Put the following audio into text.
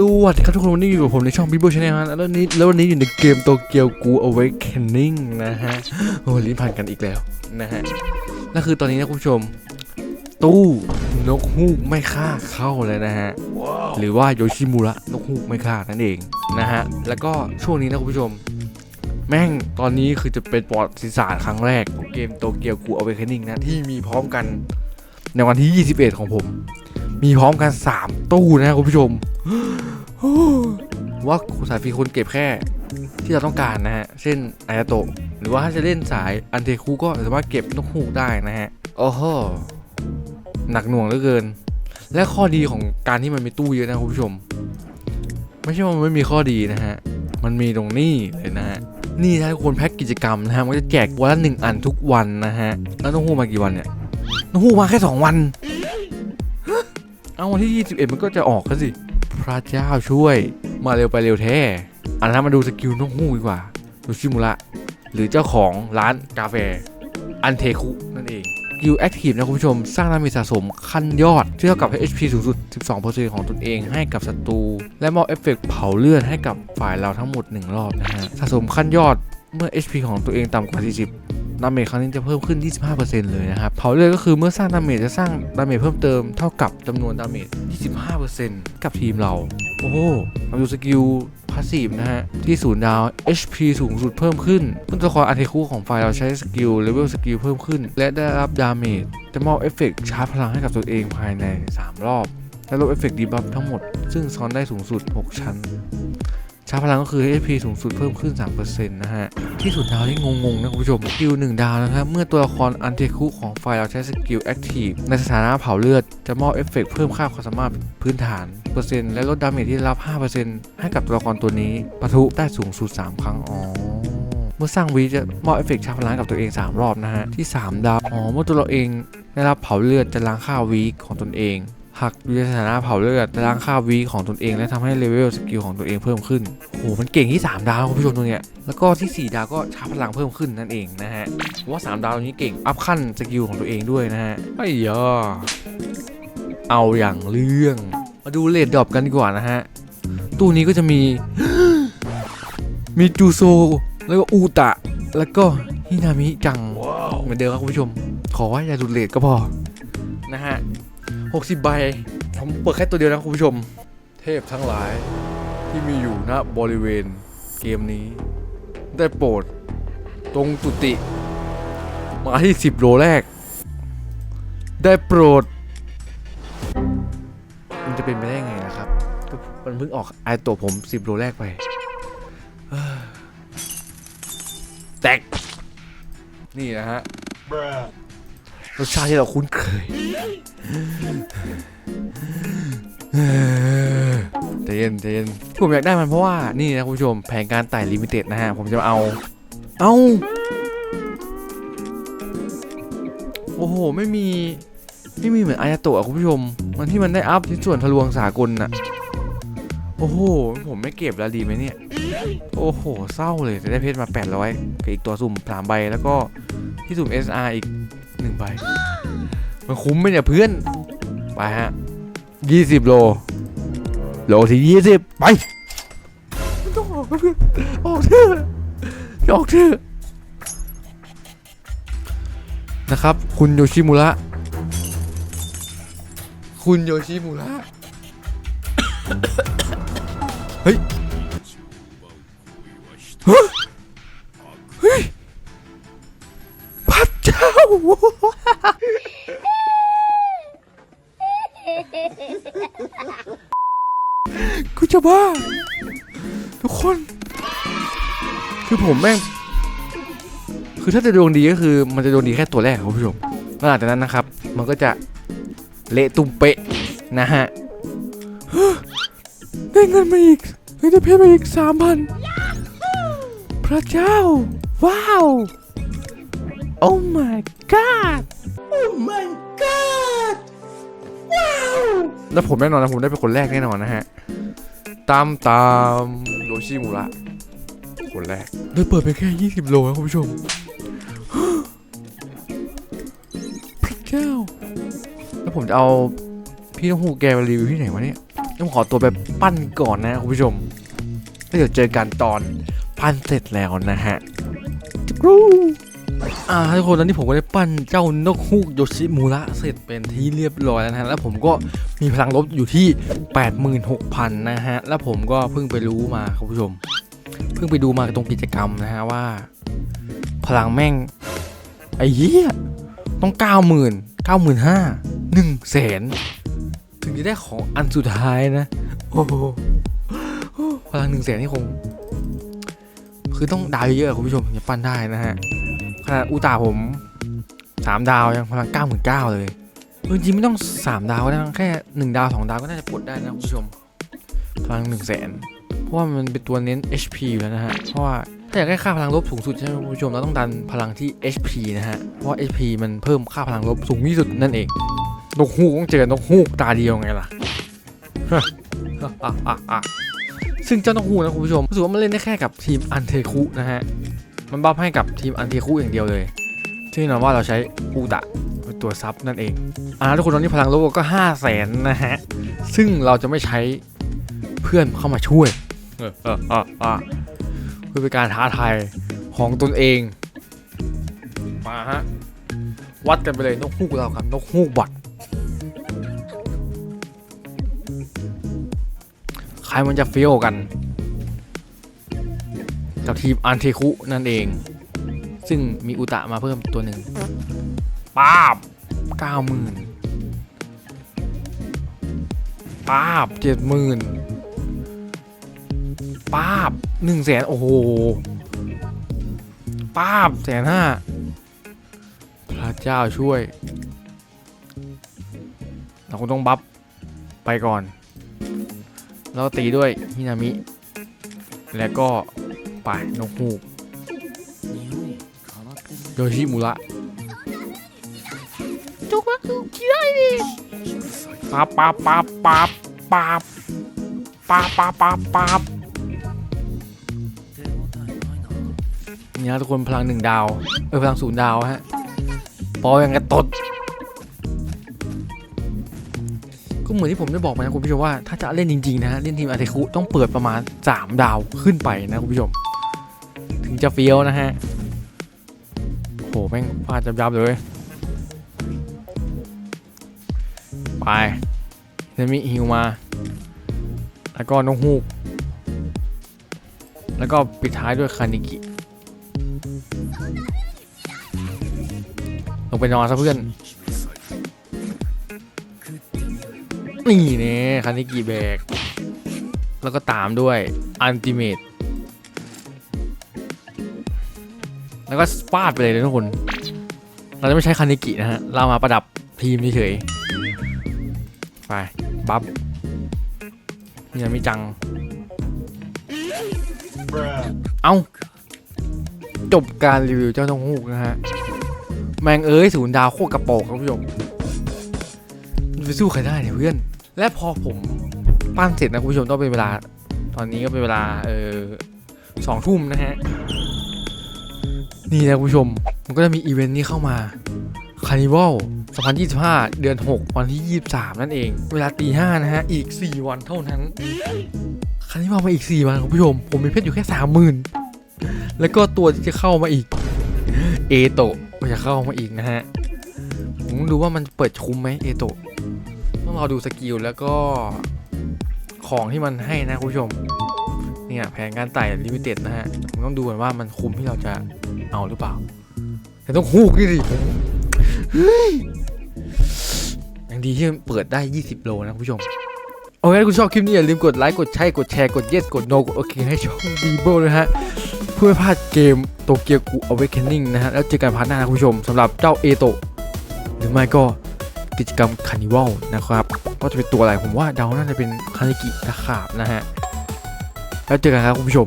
สวัสดีครับทุกคนวันนี้อยู่กับผมในช่อง Bibo Channel ฮะแล้ววันนี้แล้ววันนี้อยู่ในเกมโตเกียวกู Awakening นะฮะโอ้ลิ้นพันกันอีกแล้วนะฮะนั่นคือตอนนี้นะคุณผู้ชม ตู้นกฮูกไม่ฆ่าเข้าเลยนะฮะ หรือว่าโยชิมุระนกฮูกไม่ฆ่านั่นเองนะฮะ แล้วก็ช่วงนี้นะคุณผู้ชม แม่งตอนนี้คือจะเป็นประวัติศาสตร์ครั้งแรกของเกมโตเกียวกู Awakening นะที่มีพร้อมกันในวันที่ 21 ของผม มีพร้อมกัน 3 ตู้นะครับคุณผู้ชม ว่าคุณสายฟรีคนเก็บแค่ที่เราต้องการนะฮะ เช่นอายาโตะหรือว่าถ้าจะเล่นสายอันเทคูก็สามารถเก็บนกฮูกได้นะฮะ โอ้โห หนักหน่วงเหลือเกิน และข้อดีของการที่มันมีตู้เยอะนะคุณผู้ชม ไม่ใช่ว่ามันไม่มีข้อดีนะฮะ มันมีตรงนี้เลยนะฮะ นี่ถ้าคนแพ็กกิจกรรมนะฮะ มันก็จะแจกวันละหนึ่งอันทุกวันนะฮะ แล้วต้องฮูกมากี่วันเนี่ยต้องฮูกมาแค่2วัน เอาวันที่ 21 มันก็จะออกแล้วสิ พระเจ้าช่วย มาเร็วไปเร็วแท้อันนั้นมาดูสกิลนกฮูกดีกว่าดูชิมุระหรือเจ้าของร้านกาแฟ อันเทคุนั่นเองสกิลแอคทีฟนะคุณผู้ชม สร้างดาเมจสะสมขั้นยอดที่เท่ากับ HP สูงสุด 12%ของตนเองให้กับศัตรู และมอบเอฟเฟกต์เผาเลือดให้กับฝ่ายเราทั้งหมด 1 รอบนะฮะ สะสมขั้นยอด เมื่อ HP ของตัวเองต่ำกว่า 40 ดาเมจครั้งนี้จะเพิ่มขึ้น 25%เลยนะครับ เผาเลือดก็คือเมื่อสร้างดาเมจจะสร้างดาเมจเพิ่มเติมเท่ากับจำนวนดาเมจ 25%กับทีมเรา โอ้โหมาดูสกิลพาสซีฟนะฮะ ที่ศูนย์ดาว HP สูงสุดเพิ่มขึ้นเมื่อตัวละครอันเทคูของฝ่ายเราใช้สกิลเลเวลสกิลเพิ่มขึ้น และได้รับดาเมจจะมอบเอฟเฟกต์ชาร์จพลังให้กับตัวเองภายใน 3 รอบและลดเอฟเฟกต์ดีบัฟทั้งหมด ซึ่งซ้อนได้สูงสุด 6 ชั้น ชาร์จพลังก็คือ HP สูงสุดเพิ่มขึ้น 3%นะฮะ ที่สุดดาวที่งงๆนะคุณผู้ชมสกิล1ดาวนะครับ เมื่อตัวละครอันเทคุของไฟเราใช้สกิลแอคทีฟในสถานะเผาเลือด จะมอบเอฟเฟกต์เพิ่มค่าความสามารถพื้นฐานเปอร์เซ็นต์และลดดาเมจที่รับ 5%ให้กับตัวละครตัวนี้ปะทุได้สูงสุด 3 ครั้งอ๋อเมื่อสร้างวีจะมอบเอฟเฟกต์ชาพลังกับตัวเอง 3 รอบนะฮะ ที่ 3 ดาว อ๋อ เมื่อตัวเราเองได้รับเผาเลือดจะล้างค่าวีของตนเอง หากอยู่ในสถานะเผาเลือดล้างค่าวีของตนเองและทำให้เลเวลสกิลของตัวเองเพิ่มขึ้นโอ้โหมันเก่งที่ 3 ดาวคุณผู้ชมตรงเนี้ยแล้วก็ที่ 4 ดาวก็ชาร์จพลังเพิ่มขึ้นนั่นเองนะฮะว่า 3 ดาวตรงนี้เก่งอัพขั้นสกิลของตัวเองด้วยนะฮะไอ้ยาเอาอย่างเรื่อง มาดูเลดดรอปกันดีกว่านะฮะตู้นี้ก็จะมี มีจูโซ แล้วก็อูตะ แล้วก็ฮินามิจัง เหมือนเดิมครับคุณผู้ชม ขอว่าอย่าดูดเลทก็พอนะฮะ 60 ใบ ผมเปิดแค่ตัวเดียวนะคุณผู้ชม เทพทั้งหลายที่มีอยู่ณบริเวณเกมนี้ ได้โปรด ตรงจุติ มาที่ 10 โลแรก ได้โปรด มันจะเป็นไปได้ไงนะครับ มันเพิ่งออกไอตัวผม 10 โลแรกไปแตกนี่นะฮะ รสชาติที่เราคุ้นเคยเออใจเย็นใจเย็นผมอยากได้มันเพราะว่านี่นะคุณผู้ชมแผนการไต่ลิมิเต็ดนะฮะ ผมจะมาเอา เอาโอ้โห ไม่มี ไม่มีเหมือนอายาโตะอะคุณผู้ชม มันที่มันได้อัพที่ส่วนทะลวงสากลน่ะ โอ้โห ผมไม่เก็บแล้วดีไหมเนี่ย โอ้โห เศร้าเลยจะได้เพชรมา 800กับอีกตัวสุ่มสามใบ แล้วก็ที่สุ่ม SR อีก หนึ่งใบ มันคุ้มไหมเนี่ยเพื่อน ไปฮะยี่สิบโล โลที่ยี่สิบไปไม่ต้องออกเพื่อนออกเถอะออกเถอะนะครับ คุณโยชิมุระ คุณโยชิมุระ เฮ้ย กูจะบ้า ทุกคน คือผมแม่ง คือถ้าจะดวงดีก็คือ มันจะดวงดีแค่ตัวแรกครับคุณผู้ชมแล้วหลังจากนั้นนะครับ มันก็จะเละตุ้มเป๊ะนะฮะ ได้เงินมาอีกเงินจะเพชรมาอีกสามพันพระเจ้า ว้าว โอ้ my god โอ้ my god ว้าวแล้วผมแน่นอนนะผมได้เป็นคนแรกแน่นอนนะฮะ ตามตามโยชิมุระคนแรกได้เปิดไปแค่ 20 โลนะคุณผู้ชมพระเจ้าแล้วผมจะเอาพี่น้องหูแกมารีวิวที่ไหนวะเนี่ยต้องขอตัวไปปั้นก่อนนะคุณผู้ชมแล้วเดี๋ยวเจอกันตอนปั้นเสร็จแล้วนะฮะจุกรู อ่าทุกคนตอนนี้ผมก็ได้ปั้นเจ้านกฮูกโยชิมูระเสร็จเป็นที่เรียบร้อยแล้วนะฮะแล้วผมก็มีพลังลบอยู่ที่ 86,000 นะฮะ แล้วผมก็เพิ่งไปรู้มาคุณผู้ชม เพิ่งไปดูมาตรงกิจกรรมนะฮะว่า พลังแม่ง ไอ้เหี้ย ต้อง 90,000 95,000 1แสนถึงจะได้ของอันสุดท้ายนะ โอ้โหพลังหนึ่งแสนนี่คง คือต้องดาวเยอะๆคุณผู้ชมถึงจะปั้นได้นะฮะ อุตาผมสามดาวยังพลังเก้าหมื่นเก้าเลยจริงๆไม่ต้องสามดาวก็ได้แค่หนึ่งดาวสองดาวก็น่าจะปลดได้นะคุณผู้ชมพลังหนึ่งแสนเพราะว่ามันเป็นตัวเน้น HP อยู่แล้วนะฮะ เพราะว่าถ้าอยากได้ค่าพลังลบสูงสุดใช่ไหมคุณผู้ชมเราต้องดันพลังที่ HP นะฮะ เพราะ HP มันเพิ่มค่าพลังลบสูงที่สุดนั่นเอง นกฮูกต้องเจอนกฮูกตาเดียวไงล่ะ ซึ่งเจ้านกฮูกนะคุณผู้ชมรู้สึกว่ามันเล่นได้แค่กับทีมอันเทคุนะฮะ มันบัฟให้กับทีมอันเทคุอย่างเดียวเลยซึ่นอนว่าเราใช้อูดะเป็นตัวซับนั่นเองอ่าทุกคนตอนนี้พลังลบก็5 0 0แสนนะฮะ ซึ่งเราจะไม่ใช้เพื่อนเข้ามาช่วย เออเออเออเออเพื่อเป็นการท้าทายของตนเอง มาฮะ วัดกันไปเลยนกฮูกเราครับ นกฮูกบอดใครมันจะเฟี้ยวกัน กับทีมอันเทคุนั่นเอง ซึ่งมีอุตะมาเพิ่มตัวหนึ่งป้าบเก้าหมื่นป้าบเจ็ดหมื่นป้าบหนึ่งแสนโอ้โหป้าบแสนห้าพระเจ้าช่วย เราคงต้องบัฟไปก่อน แล้วตีด้วยฮินามิ แล้วก็ ไปนกฮูกโยชิมุระจุกว่าคือกี่ได้ดิปั๊บปั๊บปั๊บปั๊บปั๊บปั๊บปั๊บปั๊บปั๊บนี่นะทุกคนพลังหนึ่งดาว เออพลังศูนย์ดาวฮะปอยังกระตด ก็เหมือนที่ผมได้บอกไปนะคุณผู้ชมว่าถ้าจะเล่นจริงๆนะฮะเล่นทีมอาเทคุต้องเปิดประมาณ 3 ดาวขึ้นไปนะคุณผู้ชม ถึงจะเฟี้ยวนะฮะโหแม่งฟาดยับๆเลย ไปเซมิฮิวมา แล้วก็น้องฮูก แล้วก็ปิดท้ายด้วยคานิกิ ลงไปนอนซะเพื่อน นี่เนี่ยคานิกิแบก แล้วก็ตามด้วยอันติเมต แล้วก็ฟาดไปเลยนะทุกคน เราจะไม่ใช้คานิกินะฮะ เรามาประดับทีมเฉยไป บัฟนี่ยังไม่จัง เอาจบการรีวิวเจ้าต้องฮูกนะฮะ แมงเอ้ยศูนย์ดาวโคตรกระโปรงครับคุณผู้ชมมันไปสู้ใครได้เนี่ยเพื่อน และพอผมปั้นเสร็จนะคุณผู้ชมต้องเป็นเวลา ตอนนี้ก็เป็นเวลาเออสองทุ่มนะฮะ นี่นะคุณผู้ชม มันก็จะมีอีเวนต์นี้เข้ามา c a r n i v a l 2025 เดือน 6 วันที่ 23 นั่นเอง เวลาตีห้านะฮะ อีก 4 วันเท่านั้น c a r n i v a l มาอีก 4 วันคุณผู้ชม ผมมีเพชรอยู่แค่ 30,000 แล้วก็ตัวที่จะเข้ามาอีก เอโตะก็จะเข้ามาอีกนะฮะ ผมดูว่ามันเปิดคุ้มไหมเอโตะต้องรอดูสกิลแล้วก็ของที่มันให้นะคุณผู้ชม เนี่ยแผนการไต่ลิมิเต็ดนะฮะผมต้องดูก่อนว่ามันคุ้มที่เราจะ เอาหรือเปล่า แต่ต้องฮูกนี่ดิผมเฮ้ยยังดีที่มันเปิดได้ 20 โลนะคุณผู้ชม โอเคถ้าคุณชอบคลิปนี้อย่าลืมกดไลค์ กดแชร์ กดแชร์ กด yes กด no กดโอเคให้ช่องบีโบนะฮะ เพื่อไม่พลาดเกมโตเกียวกู Awakening นะฮะ แล้วเจอกันพาร์ทหน้านะคุณผู้ชมสำหรับเจ้าเอโตะหรือไม่ก็กิจกรรมคานิวัลนะครับว่าจะเป็นตัวอะไรผมว่าเดาน่าจะเป็นคานิกิตะขาบนะฮะ แล้วเจอกันครับคุณผู้ชม